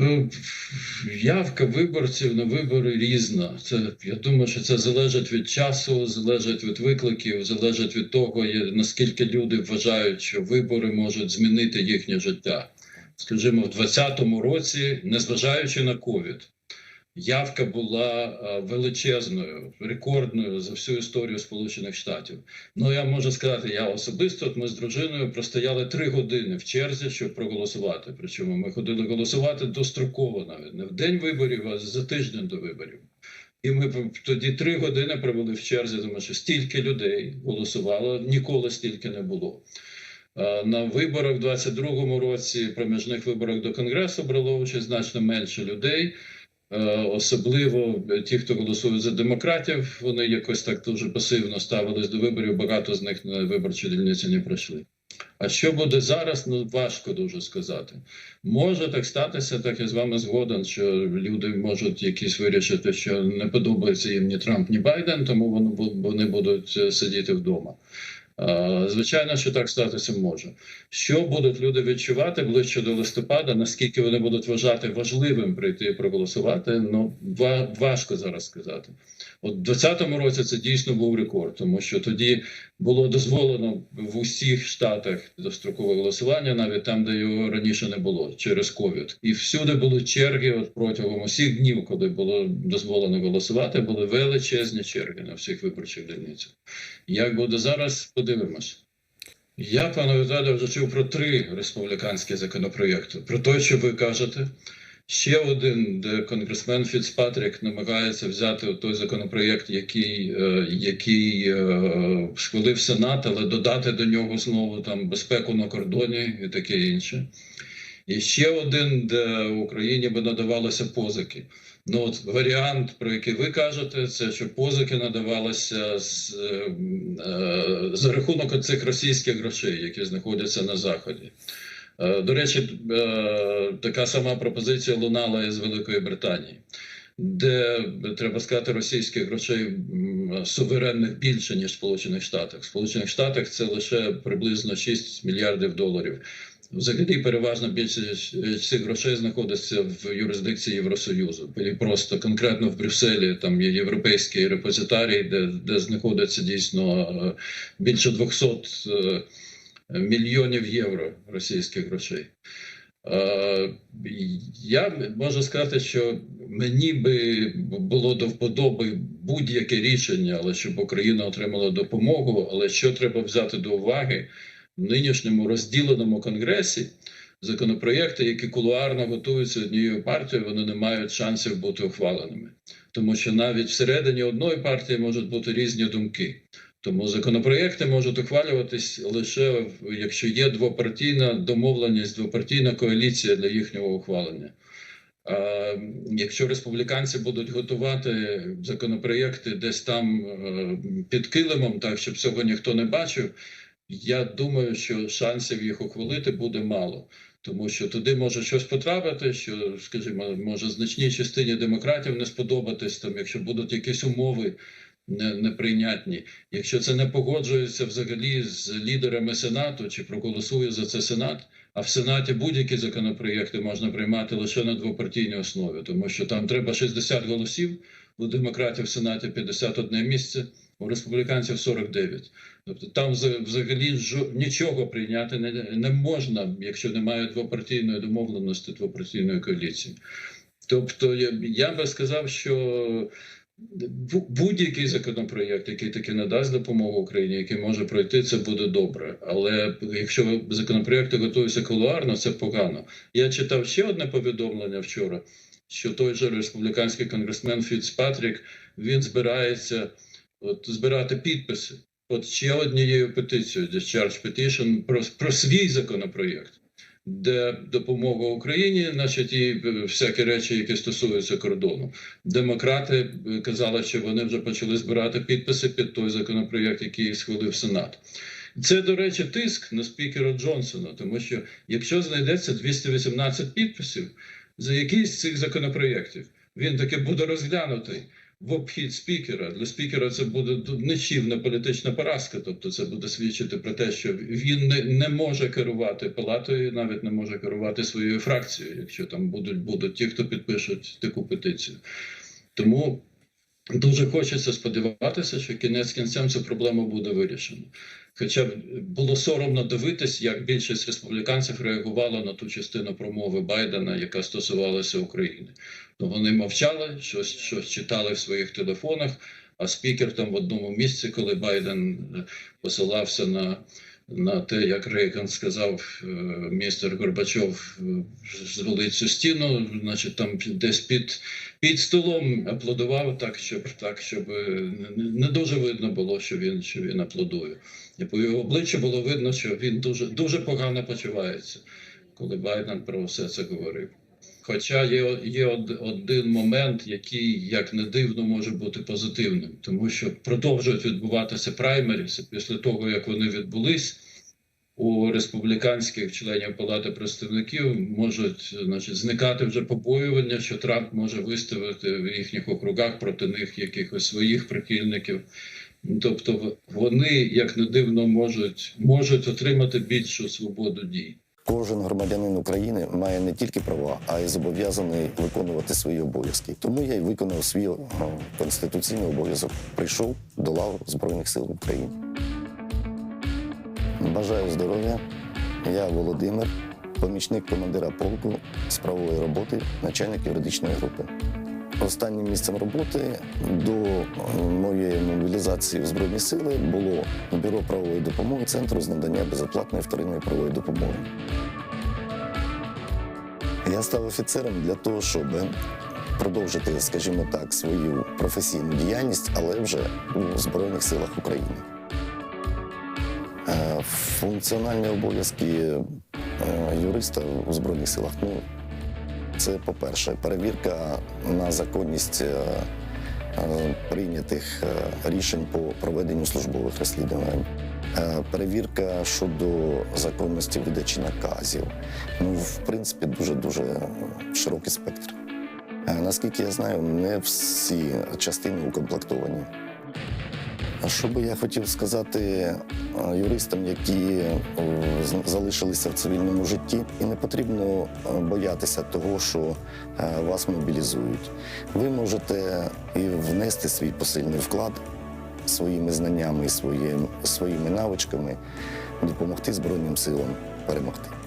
Е, Явка виборців на вибори різна. Це я думаю, що це залежить від часу, залежить від викликів, залежить від того, наскільки люди вважають, що вибори можуть змінити їхнє життя. Скажімо, в 2020 році, незважаючи на ковід, явка була е, величезною, рекордною за всю історію Сполучених Штатів. Ну я можу сказати, я особисто от ми з дружиною простояли три години в черзі, щоб проголосувати. Причому ми ходили голосувати достроково, навіть не в день виборів, а за тиждень до виборів. І ми тоді три години провели в черзі, тому що стільки людей голосувало, ніколи стільки не було. Е, На виборах в 22-му році, проміжних виборах до Конгресу брало участь значно менше людей. Е, Особливо ті, хто голосує за демократів, вони якось так дуже пасивно ставились до виборів. Багато з них на виборчі дільниці не пройшли. А що буде зараз? Ну важко дуже сказати. Може так статися, так я з вами згоден, що люди можуть якісь вирішити, що не подобається їм ні Трамп, ні Байден, тому вони, будуть е, сидіти вдома. Е, Звичайно, що так статися може. Що будуть люди відчувати ближче до листопада? Наскільки вони будуть вважати важливим прийти і проголосувати? Ну важко зараз сказати. От в 2020 році це дійсно був рекорд, тому що тоді було дозволено в усіх штатах дострокове голосування, навіть там, де його раніше не було, через ковід. І всюди були черги. От протягом усіх днів, коли було дозволено голосувати, були величезні черги на всіх виборчих дільницях. Як буде зараз, подивимось. Я, пане Віталію, вже чув про три республіканські законопроєкти. Про те, що ви кажете. Ще один, де конгресмен Фіцпатрік намагається взяти той законопроєкт, який, е, який е, схвалив Сенат, але додати до нього знову там безпеку на кордоні і таке інше. І ще один, де Україні би надавалися позики. Ну, от варіант, про який ви кажете, це що позики надавалися з, е, за рахунок цих російських грошей, які знаходяться на заході. Е, До речі, е, така сама пропозиція лунала із Великої Британії, де треба сказати, російських грошей суверенних більше ніж в Сполучених Штатах. В Сполучених Штатах це лише приблизно 6 мільярдів доларів. Взагалі, переважна більшість цих грошей знаходиться в юрисдикції Євросоюзу. І просто конкретно в Брюсселі там є європейський репозитарій, де, де знаходиться дійсно е, більше 200 е, мільйонів євро російських грошей. Е, Я можу сказати, що мені би було до вподоби будь-яке рішення, але щоб Україна отримала допомогу. Але що треба взяти до уваги в нинішньому розділеному конгресі? Законопроєкти, які кулуарно готуються однією партією, вони не мають шансів бути ухваленими, тому що навіть всередині одної партії можуть бути різні думки. Тому законопроєкти можуть ухвалюватись лише якщо є двопартійна домовленість, двопартійна коаліція для їхнього ухвалення. А якщо республіканці будуть готувати законопроєкти десь там е, під килимом, так щоб цього ніхто не бачив, я думаю, що шансів їх ухвалити буде мало. Тому що туди може щось потрапити, що, скажімо, може значній частині демократів не сподобатись, там, якщо будуть якісь умови неприйнятні. Якщо це не погоджується взагалі з лідерами Сенату чи проголосує за це Сенат, а в Сенаті будь-які законопроєкти можна приймати лише на двопартійній основі, тому що там треба 60 голосів, у демократів в Сенаті 51 місце, у республіканців 49. Тобто там вза- взагалі нічого прийняти не, можна, якщо немає двопартійної домовленості, двопартійної коаліції. Тобто я, би сказав, що будь-який законопроєкт, який таки надасть допомогу Україні, який може пройти, це буде добре. Але якщо законопроєкти готуються кулуарно, це погано. Я читав ще одне повідомлення вчора, що той же республіканський конгресмен Фіцпатрік він збирається от, збирати підписи. От ще однією петицією Discharge Petition про, про свій законопроєкт, де допомога Україні, значить, і всякі речі, які стосуються кордону. Демократи е, казали, що вони вже почали збирати підписи під той законопроєкт, який схвалив Сенат. Це, до речі, тиск на спікера Джонсона, тому що якщо знайдеться 218 підписів за якийсь з цих законопроєктів, він таки буде розглянутий. В обхід спікера. Для спікера це буде нищівна політична поразка. Тобто, це буде свідчити про те, що він не, не може керувати палатою, навіть не може керувати своєю фракцією, якщо там будуть, будуть ті, хто підпишуть таку петицію. Тому дуже хочеться сподіватися, що кінець кінцем цю проблему буде вирішено. Хоча було соромно дивитись, як більшість республіканців реагувала на ту частину промови Байдена, яка стосувалася України. То вони мовчали, щось, щось читали в своїх телефонах. А спікер там в одному місці, коли Байден е, посилався на, на те, як Рейган сказав, е, містер Горбачов е, звалить цю стіну, значить там десь під, під столом аплодував так, щоб так, щоб е, не, не дуже видно було, що він, що він аплодує. І по його обличчю було видно, що він дуже, дуже погано почувається, коли Байден про все це говорив. Хоча є, є один момент, який, як не дивно, може бути позитивним, тому що продовжують відбуватися праймеріси після того, як вони відбулись. У республіканських членів Палати представників можуть значить, зникати вже побоювання, що Трамп може виставити в їхніх округах проти них якихось своїх прихильників. Тобто вони, як не дивно, можуть, можуть отримати більшу свободу дій. Кожен громадянин України має не тільки права, а й зобов'язаний виконувати свої обов'язки. Тому я й виконав свій е, конституційний обов'язок. Прийшов до лав Збройних сил України. Бажаю здоров'я. Я Володимир, помічник командира полку з правової роботи, начальник юридичної групи. Останнім місцем роботи до е, моєї мобілізації в Збройні сили було бюро правової допомоги Центру з надання безоплатної вторинної правової допомоги. Я став офіцером для того, щоб продовжити, скажімо так, свою професійну діяльність, але вже у Збройних силах України. Е, Функціональні обов'язки е, юриста у Збройних силах. Ну, це, по-перше, перевірка на законність е, е, прийнятих е, рішень по проведенню службових розслідувань. Перевірка щодо законності видачі наказів. Ну, в принципі, дуже дуже широкий спектр. Наскільки я знаю, не всі частини укомплектовані. Що би я хотів сказати е, юристам, які е, залишилися в цивільному житті, і не потрібно е, боятися того, що вас мобілізують. Ви можете і внести свій посильний вклад своїми знаннями і своїми навичками, допомогти Збройним силам перемогти.